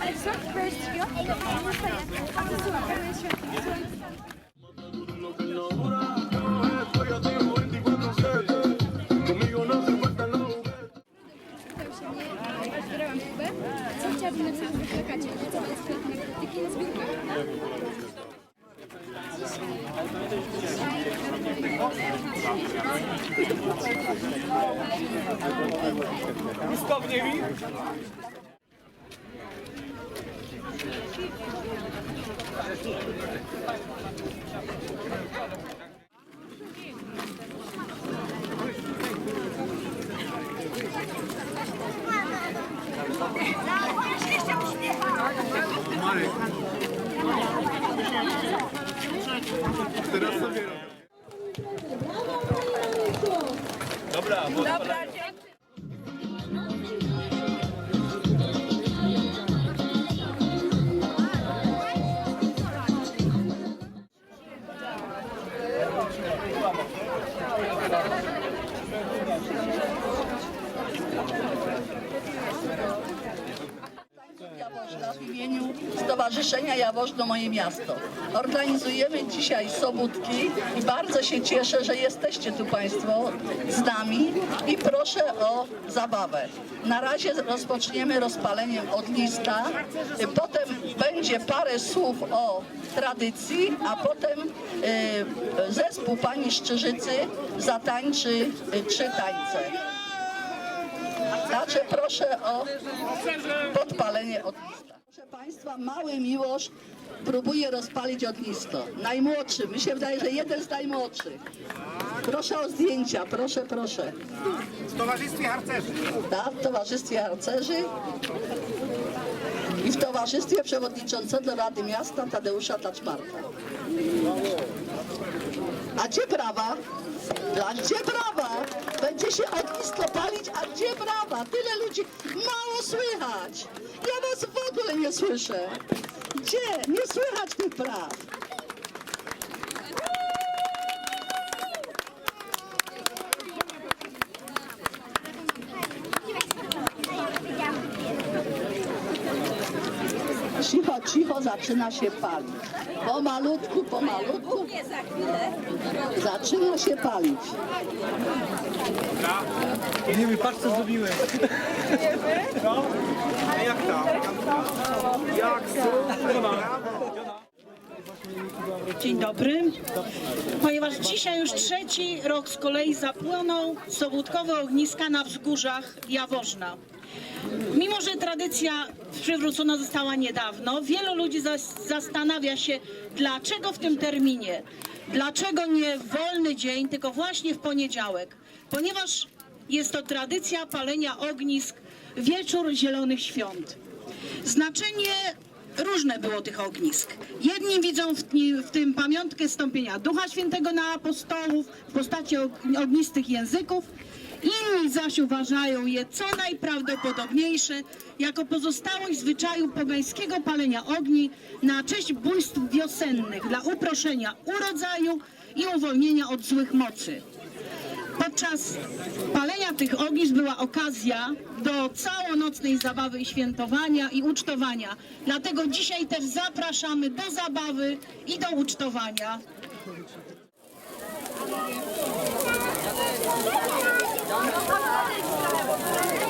Ale co? First go? A to słucham, to jest świetnie. Ustawnie mi? Jaworzna Stowarzyszenia Jaworzno Moje Miasto. Organizujemy dzisiaj sobótki i bardzo się cieszę, że jesteście tu Państwo z nami i proszę o zabawę. Na razie rozpoczniemy rozpaleniem ogniska, potem będzie parę słów o tradycji, a potem e, zespół Pani Szczyżycy zatańczy e, trzy tańce. Także proszę o podpalenie ogniska. Proszę Państwa, mały Miłosz próbuje rozpalić ognisko. Najmłodszy, mi się wydaje, że jeden z najmłodszych. Proszę o zdjęcia, proszę, proszę. W Towarzystwie Harcerzy. Tak, w Towarzystwie Harcerzy i w Towarzystwie Przewodniczącego Rady Miasta Tadeusza Taczmarka. A gdzie brawa? A gdzie brawa? Będzie się ognisko palić, a gdzie brawa? Tyle ludzi, mało słychać. Ja was w ogóle nie słyszę. Gdzie? Nie słychać tych braw. Cicho, cicho zaczyna się palić. Pomalutku, pomalutku. Zaczyna się palić. Nie wiem, patrz co zrobiłem. No. A jak tam? Jak super, Dzień dobry. Ponieważ dzisiaj już trzeci rok z kolei zapłonął sobótkowe ogniska na wzgórzach Jaworzna. Mimo, że tradycja przywrócona została niedawno, wielu ludzi zas- zastanawia się, dlaczego w tym terminie, dlaczego nie wolny dzień, tylko właśnie w poniedziałek. Ponieważ jest to tradycja palenia ognisk wieczór Zielonych Świąt. Znaczenie różne było tych ognisk. Jedni widzą w, w tym pamiątkę stąpienia Ducha Świętego na apostołów w postaci og- ognistych języków, inni zaś uważają je co najprawdopodobniejsze jako pozostałość zwyczaju pogańskiego palenia ogni na cześć bójstw wiosennych dla uproszenia urodzaju i uwolnienia od złych mocy. Podczas palenia tych ognisk była okazja do całonocnej zabawy i świętowania i ucztowania. Dlatego dzisiaj też zapraszamy do zabawy i do ucztowania. 연장 합사를 시작해 보도록 하겠습니다.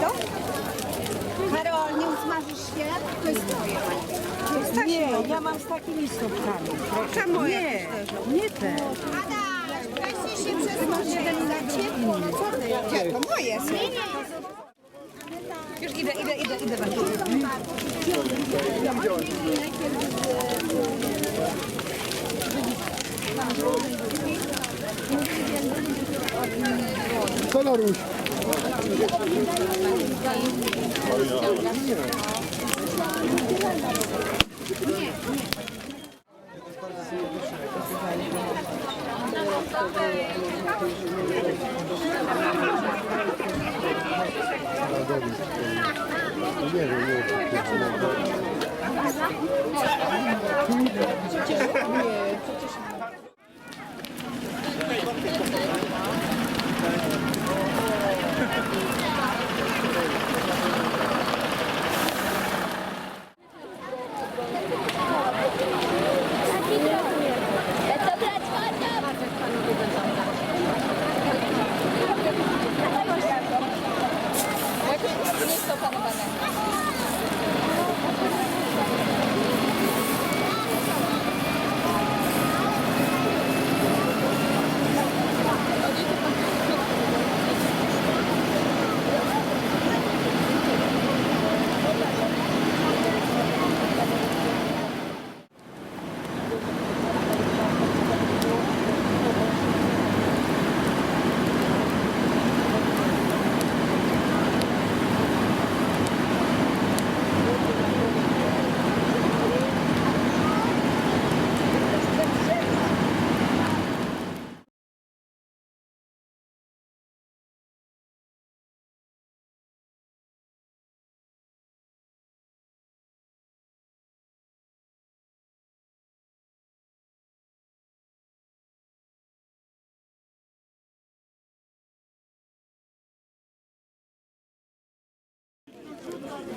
to? Karol, nie usmażysz się? To jest twoje. To jest Stasi. Nie, ja mam z takimi słupkami. Czemu? Nie, nie te. Ada, weźcie się przez organizację. Gdzie? To moje są. Już idę, idę, idę, idę. Koloruś. Ja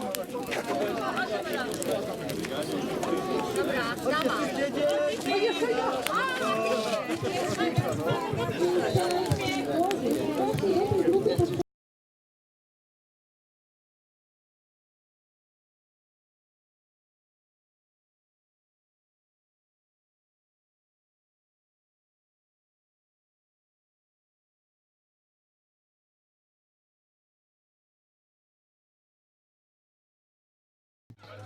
Dobra.